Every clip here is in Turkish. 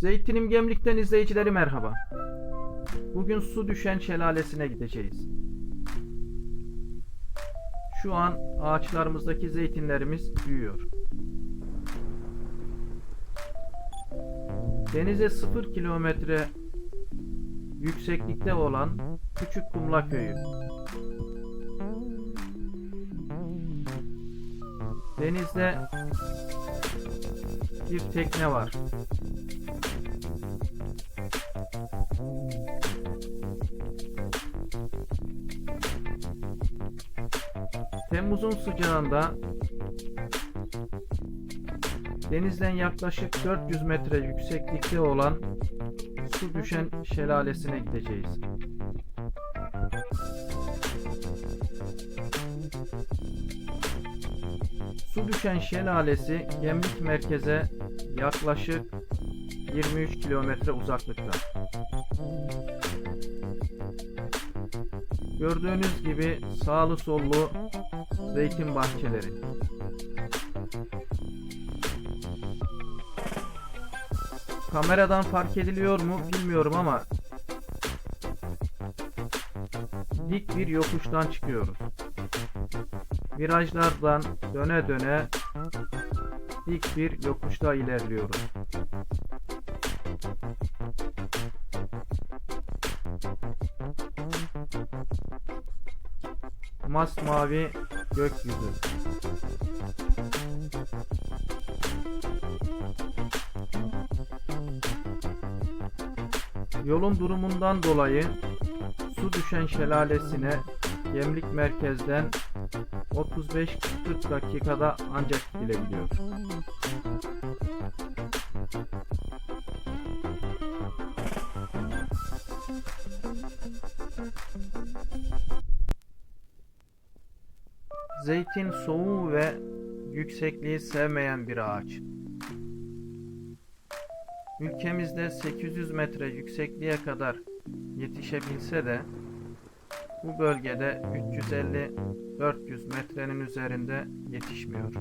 Zeytinim Gemlik'ten izleyicileri merhaba. Bugün su düşen şelalesine gideceğiz. Şu an ağaçlarımızdaki zeytinlerimiz büyüyor. Denize 0 kilometre yükseklikte olan Küçük Kumla Köyü. Denizde bir tekne var. Temmuz'un sıcağında denizden yaklaşık 400 metre yükseklikte olan su düşen şelalesine gideceğiz. Su düşen şelalesi Gemlik merkeze yaklaşık 23 kilometre uzaklıkta. Gördüğünüz gibi sağlı sollu zeytin bahçeleri. Kameradan fark ediliyor mu bilmiyorum ama dik bir yokuştan çıkıyoruz. Virajlardan döne döne dik bir yokuşta ilerliyoruz. Masmavi gökyüzü. Yolun durumundan dolayı su düşen şelalesine Gemlik merkezden 35-40 dakikada ancak gidilebiliyor. Zeytin soğuğu ve yüksekliği sevmeyen bir ağaç. Ülkemizde 800 metre yüksekliğe kadar yetişebilse de bu bölgede 350-400 metrenin üzerinde yetişmiyor.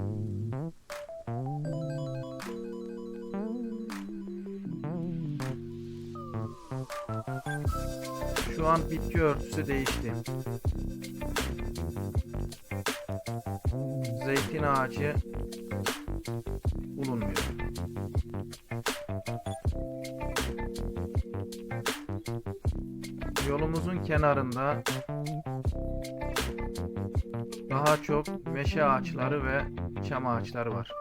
Şu an bitki örtüsü değişti. Zeytin ağacı bulunmuyor. Yolumuzun kenarında daha çok meşe ağaçları ve çam ağaçları var.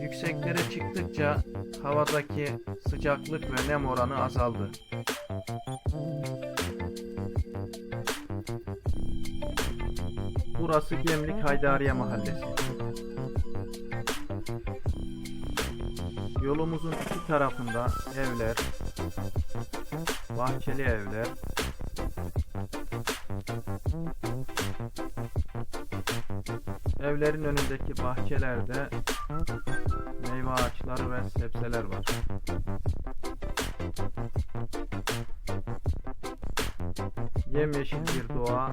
Yükseklere çıktıkça havadaki sıcaklık ve nem oranı azaldı. Burası Gemlik Haydariye Mahallesi. Yolumuzun iki tarafında evler, bahçeli evler, evlerin önündeki bahçelerde meyve ağaçları ve sebzeler var. Yemyeşil bir doğa,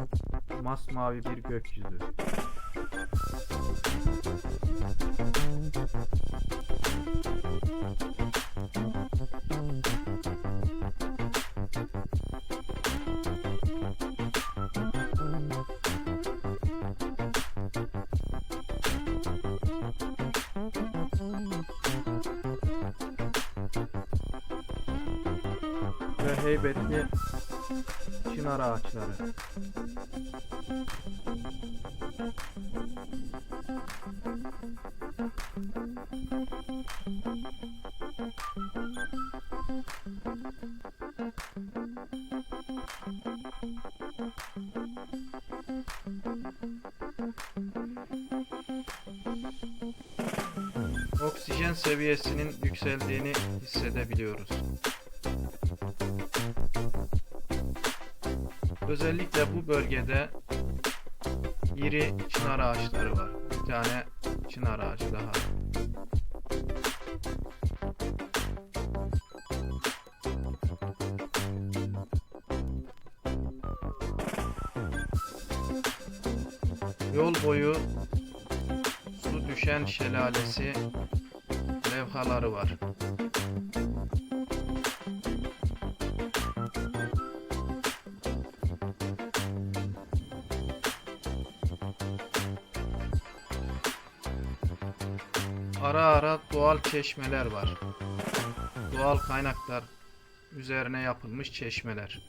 masmavi bir gökyüzü. ve heybetli çınar ağaçları. Oksijen seviyesinin yükseldiğini hissedebiliyoruz. Özellikle bu bölgede iri çınar ağaçları var. Bir tane çınar ağacı daha. Yol boyu Düşen şelalesi levhaları var. Ara ara doğal çeşmeler var. Doğal kaynaklar üzerine yapılmış çeşmeler.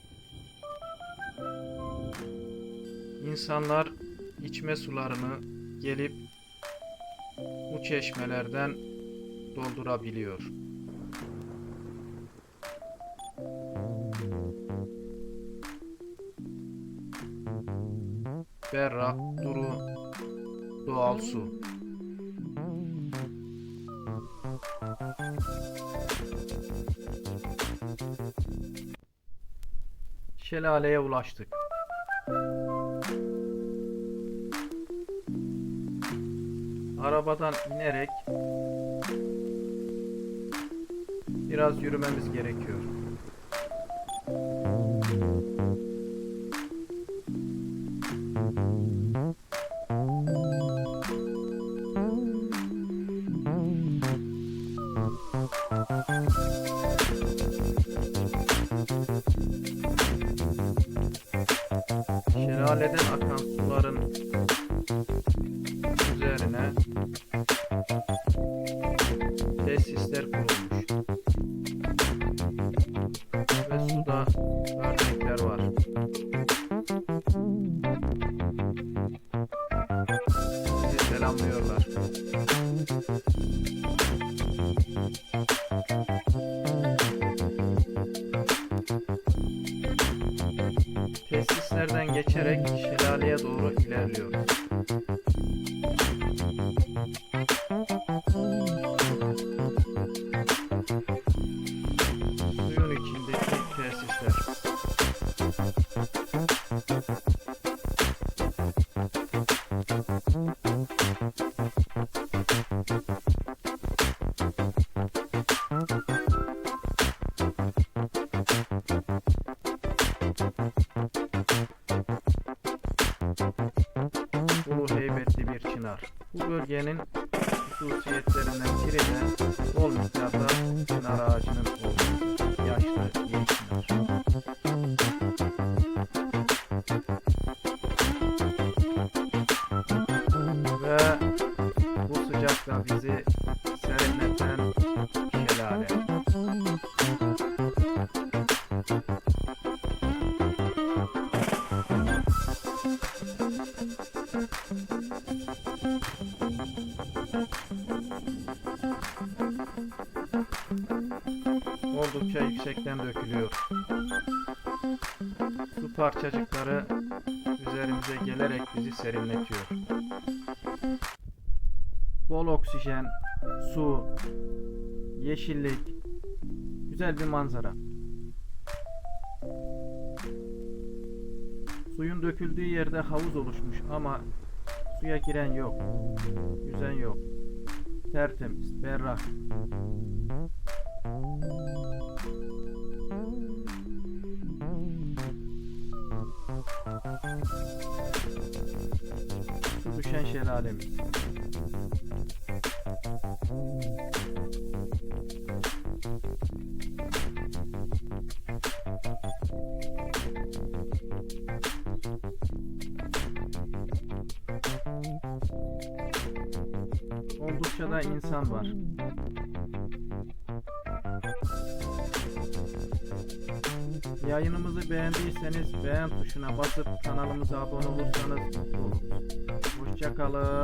İnsanlar içme sularını gelip bu çeşmelerden doldurabiliyor. Berrak, duru, doğal su. Şelaleye ulaştık. Arabadan inerek biraz yürümemiz gerekiyor. Şelaleden akan suların örnekler var. Bizi selamlıyorlar. Tesislerden geçerek şelaleye doğru ilerliyoruz. Bölgenin hususiyetlerinden biri de bol miktarda çınar ağacının olması. Yaşlı iyi oldukça yüksekten dökülüyor. Su parçacıkları üzerimize gelerek bizi serinletiyor. Bol oksijen, su, yeşillik, güzel bir manzara. Suyun döküldüğü yerde havuz oluşmuş ama suya giren yok, yüzen yok. Tertemiz, berrak. Su düşen şelalemiz. Oldukça da insan var. Yayınımızı beğendiyseniz beğen tuşuna basıp kanalımıza abone olursanız. Hoşçakalın.